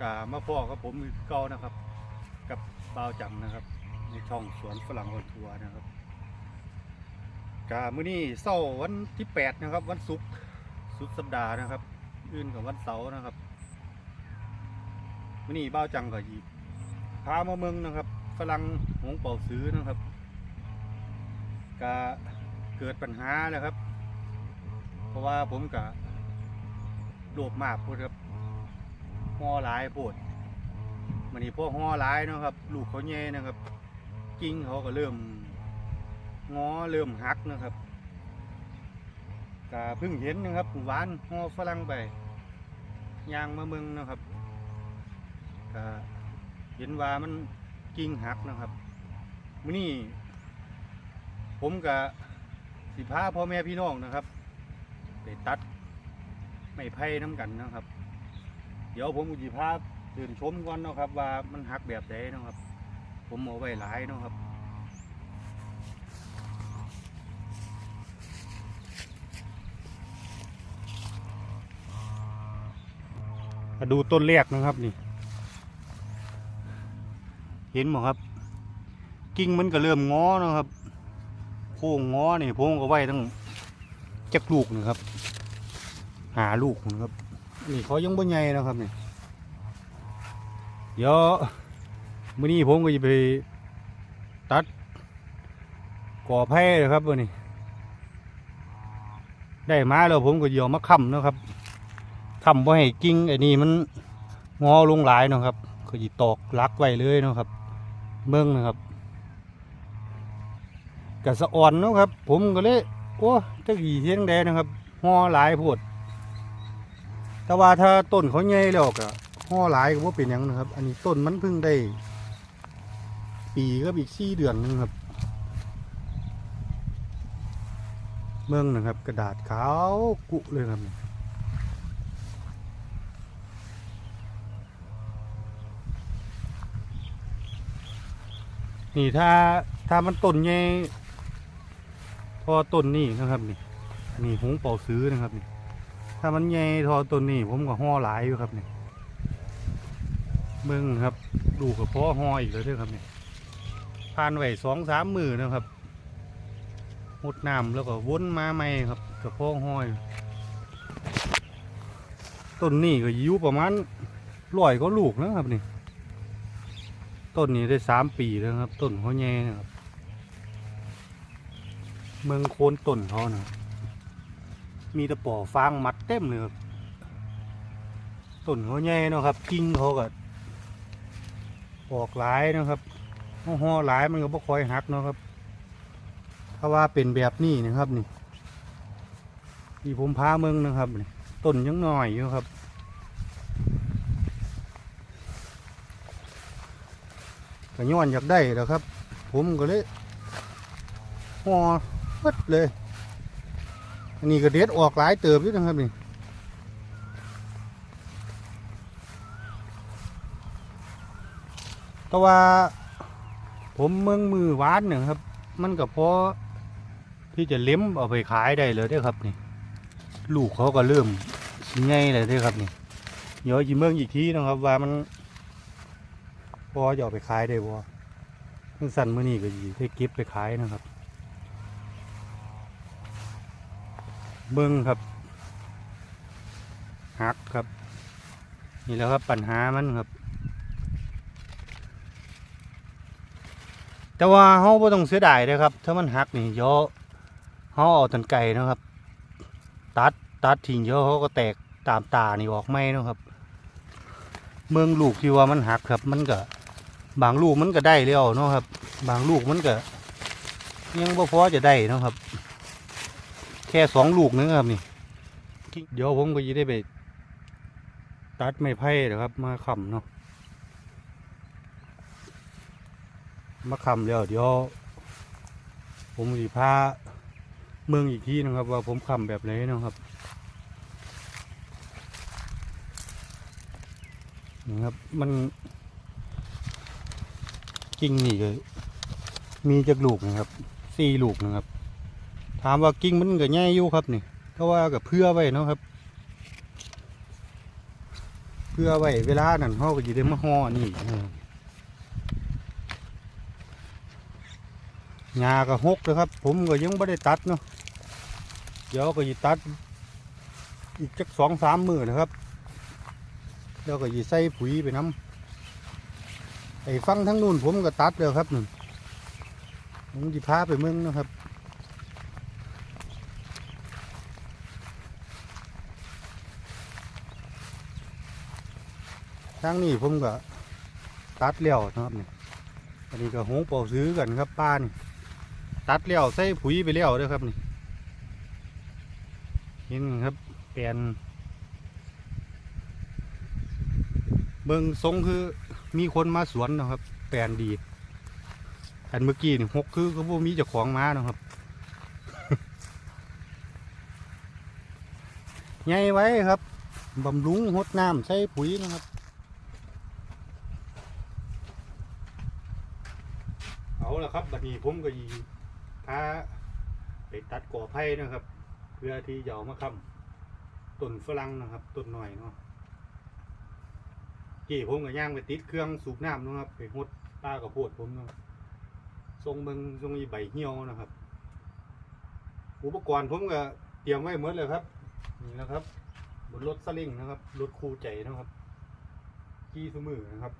กามาพ่อกับผมคือเก่านะครับ กับบ่าวจังนะครับ ในช่องสวนฝรั่งออนทัวร์นะครับกามื้อนี้เสาร์วันที่แปดนะครับ วันศุกร์สุดสัปดาห์นะครับ อื่นกับวันเสาร์นะครับมื้อนี้บ่าวจังก็หยิบพามาเมืองนะครับฝรั่งหงเป่าซื้อนะครับกาเกิดปัญหาแล้วครับ เพราะว่าผมกะโลภมากพูดครับ ห่อหลายโพดมันนี่พวกห่อหลายเนาะครับ ลูกเขาแย่นะครับกิ้งเขาก็เริ่มงอเริ่มหักนะครับก็เพิ่งเห็นนะครับหวานห่อฝรั่งไปยางมาเมืองนะครับก็เห็นว่ามันกิ้งหักนะครับมื้อนี้ผมกับสิพาพ่อแม่พี่น้องนะครับไปตัดไม่ไพ่น้ำกันนะครับ เดี๋ยวผมอุจิภาพเดินชมก่อนเนาะครับ ว่ามันหักแบบใดเนาะครับ ผมเอาไว้หลายเนาะครับมาดูต้นแรกนะครับนี่ เห็นไหมครับ กิ่งมันก็เริ่มงอนะครับโค้งงอนี่ผมก็ไว้ตั้งจักลูกนะครับ หาลูกนะครับ นี่เขายังบ่ใหญ่นะครับนี่เดี๋ยวมื้อนี้ผมก็จะไปตัดก่อไผ่นะครับวันนี้ ได้มาแล้วผมก็เดี๋ยวมาค้ำนะครับค้ำไว้ให้กิ่งไอ้นี่มันงอลงหลายนะครับก็จะตอกลักไว้เลยนะครับเบิ่งนะครับกะสะอ่อนนะครับ ผมก็เลยโอ้ตะกี้เทียงแดงนะครับห่อหลายโพด แต่ว่าถ้าต้นเขาใหญ่แล้วก็ห่อหลายก็ว่าเป็นหยังนะครับ อันนี้ต้นมันเพิ่งได้ ปีก็อีกสี่เดือนหนึงครับ เมืองนะครับ กระดาษขาวกุเลยครับนี่ถ้าถ้ามันต้นใหญ่พอต้นนี่นะครับนี่นี่หงเป่าซื้อนะครับนี่ามันใหญ่ทอต้นนี้ ผมก็ห่อหลายอยู่ครับนี่เบิ่งครับ ดูกับพ่อห่ออีกแล้วด้วยครับนี่ผ่านไว้สองสามมือนะครับหดน้ำแล้วก็วนมาใหม่ครับกับพ่อห้อยต้นนี้ก็อายุประมาณร้อยก็ลูกนะครับนี่ต้นนี้ได้สามปีแล้วครับ ต้นเขาแย่ครับ เมืองโคนต้นเขานะ มีแตะปอฟางมัดเต็มเลยครับต้นเขาใหญ่เนาะครับกิ่งเขาก็ออกหลายนะครับห่อหลายมันก็บ่คอยหักเนาะครับ ถ้าว่าเป็นแบบนี้นะครับนี่ที่ผมพาเมืองนะครับนี่ต้นยังน้อยอยู่ครับก็ย้อนอยากได้แล้วครับ ผมก็เลยห่อเพิดเลย อันนี้ก็เด็ดออกหลายเติบอยู่นะครับนี่แต่ว่าผมเมืองมือหวานเนี่ยครับ มันก็พอที่จะเล้มเอาไปขายได้เลยเด้ครับนี่ ลูกเขาก็เริ่มสิใหญ่เลยเด้ครับนี่เดี๋ยวจีเมืองอีกทีนะครับว่ามัน พอจะเอาไปขายได้บ่มันสั่นมือนี้ก็สิได้เก็บไปขายนะครับ เบิ้งครับหักครับ นี่แล้วครับปัญหามันครับ แต่ว่าเขาไ่ต้องเสียดายเลยครับ ถ้ามันหักนี่เยอะเขาเอาตันไก่นะครับ ตัดตัดทิ้งเยอะเขาก็แตกตามตานี่ออกไม่นะครับ เมืองลูกที่ว่ามันหักครับ มันก็บางลูกมันก็ได้แล้วเนาะครับ บางลูกมันก็ยังบ่พอจะได้นะครับ ค่สองลูกนึงครับนี่ เดี๋ยวผมก็จะได้ไป ตัดไม้ไผ่นะครับ มาค้ำเนาะมาค้ำแล้วเดี๋ยวผมสิพาเมืองอีกที่นะครับ ว่าผมค้ำแบบไหนนะครับนี่ครับมันกิ่งนี่ก็มีจักลูกนะครับสี่ลูกนะครับ ถามว่ากิ่งมันก็ใหญ่อยู่ครับนี่เพราะว่ากับเพื่อไว้เนาะครับ เพื่อไว้เวลานั่นเขาก็จะได้มาห่อนี่หญ้าก็หกเลยครับ ผมก็ยังไม่ได้ตัดเนาะเดี๋ยวก็จะตัด อีกจักสองสามมือนะครับแล้วก็จะใส่ปุ๋ยไปน้ำไอ้ฟังทั้งนู่นผมก็ตัดแล้วครับหนู่นผมจะพาไปเมืองนะครับ ทางนี้ผมก็ตัดเลี้ยวนะครับนี่อันนี้ก็หงเป่าซื้อกันครับป้านี่ตัดเลี้ยวใส่ปุ๋ยไปเลี้ยวด้วยครับนี่เห็นครับแปลนเบิ่งทรงคือมีคนมาสวนนะครับ แปลนดี อันเมื่อกี้นี่หกคือก็บ่มีเจ้าของมานะครับใหญ่ไว้ครับบำรุงหดน้ำใส่ปุ๋ยนะครับ เอาละ ครับบัดนี้ผมก็ยีพาไปตัดก่อไผ่นะครับ เพื่อที่จะเอามาค้ำต้นฝรั่งนะครับต้นหน่อยเนาะกี่ผมก็ย่างไปติดเครื่องสูบน้ำนะครับไปหดป้ากับโพดผมเนาะทรงเบิงทรงอีใบเหี่ยวนะครับ อุปกรณ์ผมก็เตรียมไว้หมดเลยครับนี่นะครับบนรถสลิงนะครับรถคูใจนะครับกี่สมือนะครับ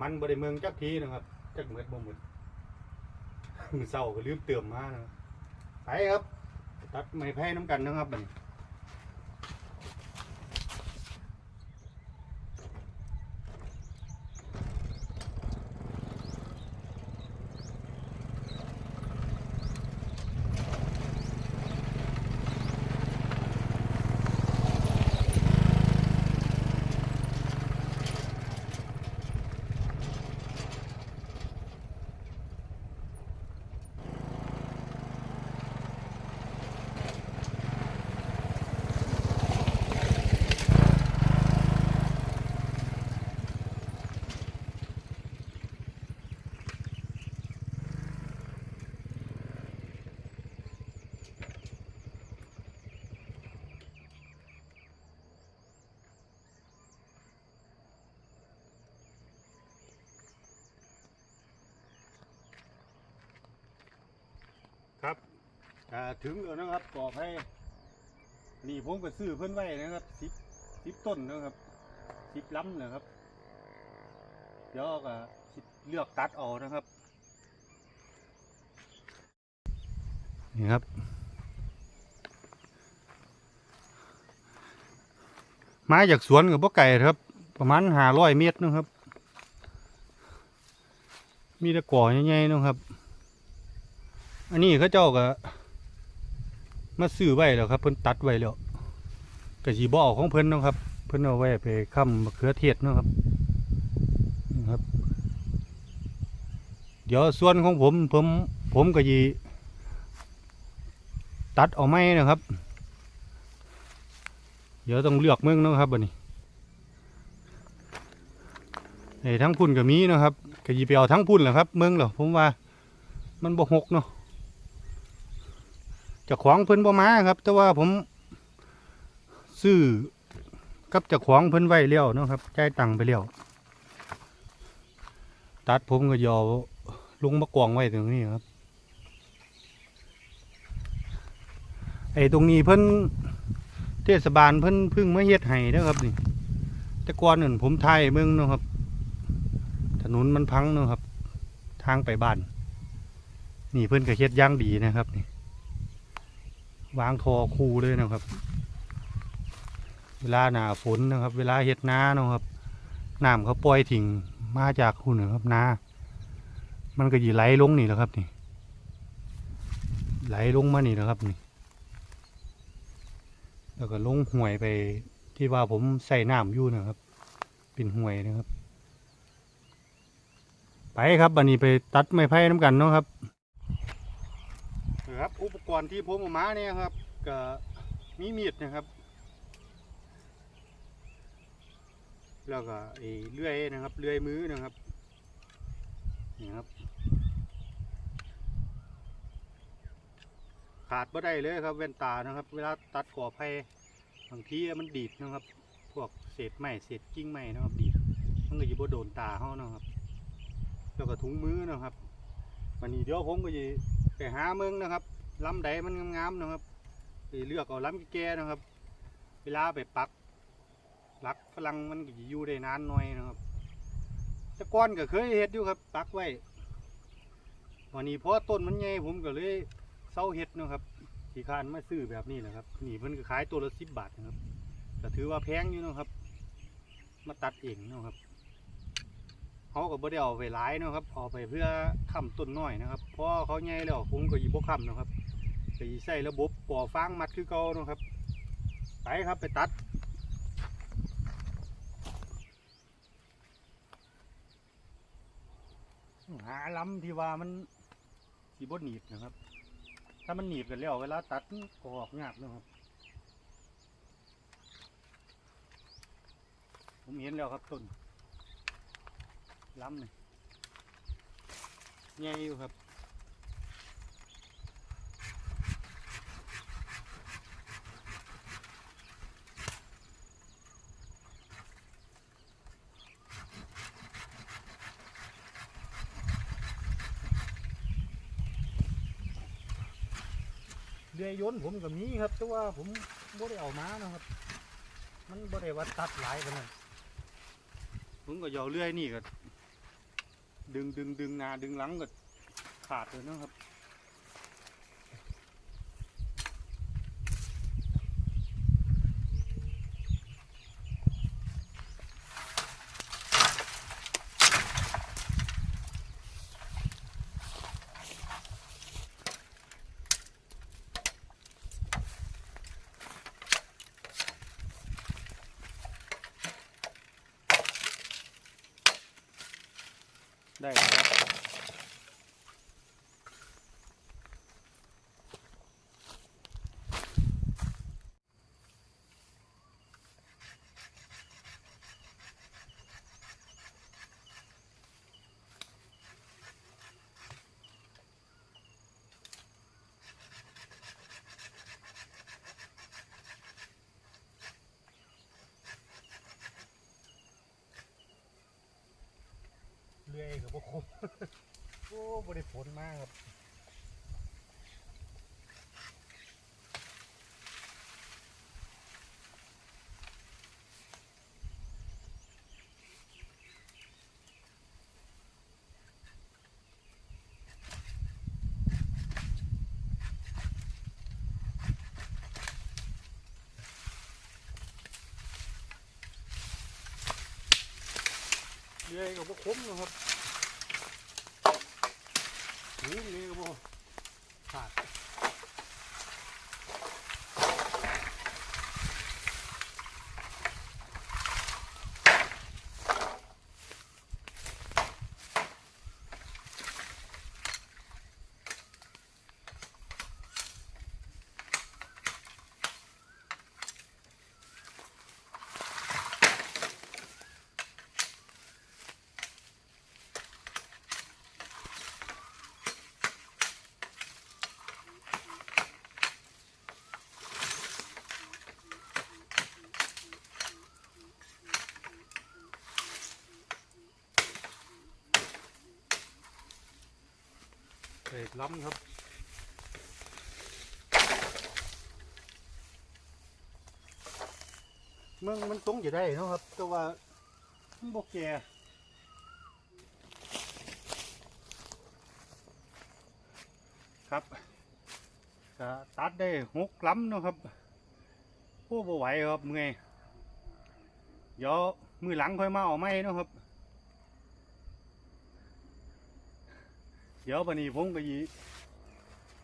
มันบริเมืองจักทีนะครับจักเหมือดบ่เหมือด มือเศร้าก็ลืมเติมมานะไปครับ ตัดไม้ไผ่น้ำกันนะครับบัดนี้ ครับอ่าถึงแล้วนะครับก่อไผ่นี่ผมก็ซื้อเพิ่นไว้นะครับสิบสิบต้นนะครับสิบลำนะครับเดี๋ยวก็สิเลือกตัดเอานะครับนี่ครับมาจากสวนกับพ่อไก่ครับ ประมาณห้าร้อยเมตรนะครับ มีแต่ก่อใหญ่ๆนะครับ อันนี้เขาเจ้าก็มาซื้อไว้แล้วครับ เพิ่นตัดไว้แล้วก็สีบ่อของเพิ่นนะครับ เพิ่นเอาไว้ไปค้ำมะเขือเทศนะครับนี่ครับ เดี๋ยวส่วนของผมผมผมก็ยีตัดเอาไม้นะครับ เดี๋ยวต้องเลือกเมืองนะครับบัดนี้ไอ้ทั้งพุ่นก็มีนะครับก็ยีไปเอาทั้งพุ่นแหละครับเมืองเหรอผมว่า มันบ่หกเนาะ จ้าของเพิ่นบ่มาครับ แต่ว่าผมซื้อกับจ้าของเพิ่นไว้แล้วเนาะครับจ่ายตังค์ไปแล้วตัดผมก็ยอลุงมากองไว้ตรงนี้ครับไอ้ตรงนี้เพิ่นเทศบาลเพิ่นพึ่งมาเฮ็ดให้นะครับนี่แต่ก่อนนั่นผมไทยเมืองเนาะครับ ถนนมันพังเนาะครับ ทางไปบ้าน นี่เพิ่นก็เฮ็ดย่างดีนะครับนี่ วางทอคูเลยนะครับ เวลาหนาฝนนะครับ เวลาเฮ็ดนาเนาะครับน้ำเขาปล่อยทิ้งมาจากคุณนะครับนา มันก็ยีไหลลงนี่แหละครับนี่ ไหลลงมานี่แหละครับนี่ แล้วก็ลงห่วยไปที่ว่าผมใส่น้ำอยู่นะครับ เป็นห่วยนะครับ ไปครับอันนี้ไปตัดไม้ไผ่น้ำกันเนาะครับ ครับ อุปกรณ์ที่ผมเอามาเนี่ยครับก็มีมีดนะครับ แล้วก็ไอ้เลื่อยนะครับเลื่อยมือนะครับนี่ครับ ขาดไม่ได้เลยครับแว่นตานะครับ เวลาตัดก่อไผ่บางทีมันดีดนะครับ พวกเศษไม้เศษกิ่งไม้นะครับดีดมันก็จะบ่โดนตาเฮานะครับ แล้วก็ถุงมือนะครับวันนี้เดี๋ยวผมก็จะ ไปหาเมืองนะครับลำใดมันงามๆนะครับไปเลือกเอาลำแก่ๆนะครับ เวลาไปปักลักฝรั่งมันก็อยู่ได้นานหน่อยนะครับต่ก่อนก็เคยเฮ็ดอยู่ครับ ปักไว้วันนี้เพราะต้นมันใหญ่ผมก็เลยเศร้าเฮ็ดนะครับที่คร้านมาซื้อแบบนี้แหละครับนี่เพิ่นก็ขายตัวละสิบบาทนะครับก็ถือว่าแพงอยู่นะครับ มาตัดเองนะครับ เขาก็บ่ได้เอาไปหลายนะครับเอาไปเพื่อค้ำต้นน้อยนะครับเพราะเขาใหญ่แล้วผมก็อีบ่ค้ำนะครับก็อีใส่ระบบปอฟางมัดคือเก่านะครับไปครับไปตัดหาลำที่ว่ามันสีบดหนีบนะครับ ถ้ามันหนีบกันแล้วเวลาตัดก็ออกยากนะครับ ผมเห็นแล้วครับต้น ล้ำนี่ใหญ่อยู่ครับเรือยนต์ผมก็มีครับ แต่ว่าผมบ่ได้เอามานะครับ มันบ่ได้ว่าตัดหลายปานนั้นผมก็อยเอาเลื่อยนี่ก็ ดึงดึงดึงนาดึงหลังก็ขาดเลยนะครับ รื่อยกับพวกคุมโอ้บริฝนมากครับเรื่อยกับพวกคุมนะครับ หูนี่ เศษล้ำครับเมืองมันตรงจะได้เนาะครับ แต่ว่ามันบกแก่ครับก็ตัดได้หกล้ำเนาะครับโอ้บ่ไหวครับเมื่อยเดี๋ยวมือหลังค่อยมาเอาไม้เนาะครับ เดี๋ยวบันนี้ผมก็ยี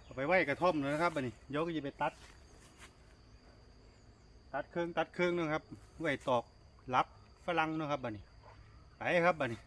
เอาไปไว้กระท่อมเลยนะครับบันนี้เดี๋ยวก็ยีไปตัด ตัดเครื่องตัดเครื่องนะครับไว้ตอกรับฝรั่งนะครับบันนี้ไปครับบันนี้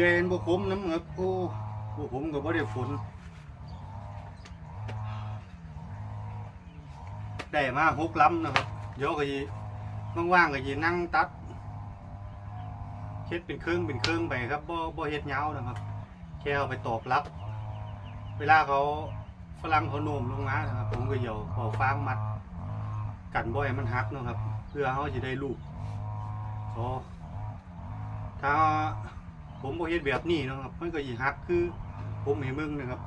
เรือเห็นบ่คมน้ำครับโอ้บ่ผมก็บ่ได้ฝนได้มาหกลำนะครับเดี๋ยวก็ยีว่างๆก็ยีนั่งตัดเฮ็ดเป็นเครื่องเป็นเครื่องไปครับบ่บ่เฮ็ดยานะครับ แค่เอาไปตอกรับ เวลาเขาฝรั่งเขาโน้มลงมานะครับ ผมก็เหยียวเอาฟางมัด กันบ่ให้มันหักนะครับ เพื่อเขาจะได้ลูกเขาถ้า ผมบ่เฮ็ดแบบนี้นะครับมันก็ยีหักคือ ผมเห็นมึงนะครับ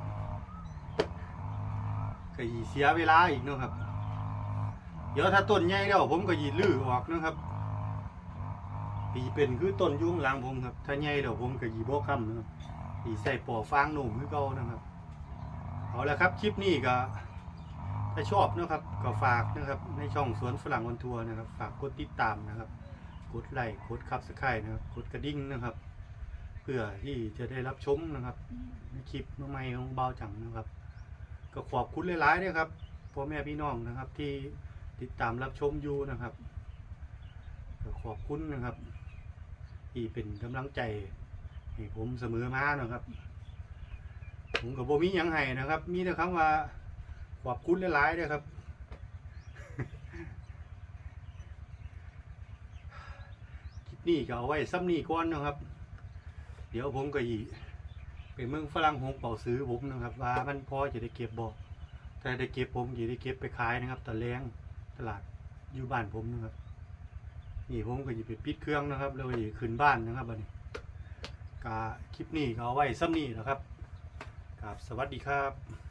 ก็ยีเสียเวลาอีกนะครับ เดี๋ยวถ้าต้นใหญ่แล้วผมก็ยีลื้อออกนะครับปีเป็นคือต้นยุ่ข้างหลังผมครับถ้าใหญ่แล้วผมก็ยีบ่ค้ำนะครับยีใส่ปอฟางหนุ่มคือเก่านะครับเอาละครับคลิปนี้ก็ถ้าชอบนะครับก็ฝากนะครับในช่องสวนฝรั่งวันทัวร์นะครับ ฝากกดติดตามนะครับกดไลค์กดคับสไครต์นะครับกดกระดิ่งนะครับ เพื่อที่จะได้รับชมนะครับในคลิปใหม่ๆของเบาจังนะครับ ก็ขอบคุณหลายๆด้วยครับพ่อแม่พี่น้องนะครับ ที่ติดตามรับชมอยู่นะครับก็ขอบคุณนะครับที่เป็นกำลังใจให้ผมเสมอมานะครับ ผมกับโบมีหยังไห้นะครับ มีแต่คำว่าขอบคุณหลายๆด้วยครับคลิปนี้ก็เอาไว้ซ้ำนี่ก่อนนะครับ เดี๋ยวผมก็อีไปเมืองฝรั่งหงเป่าซื้อผมนะครับ ว่ามันพอจะได้เก็บบ่แต่ได้เก็บผมจะได้เก็บไปขายนะครับตะแลงตลาดอยู่บ้านผมนะครับนี่ผมก็จะไปปิดเครื่องนะครับแล้วก็จะขึ้นบ้านนะครับบัดนี้กาคลิปนี้ก็เอาไว้ซ้ำนี่นะครับครับสวัสดีครับ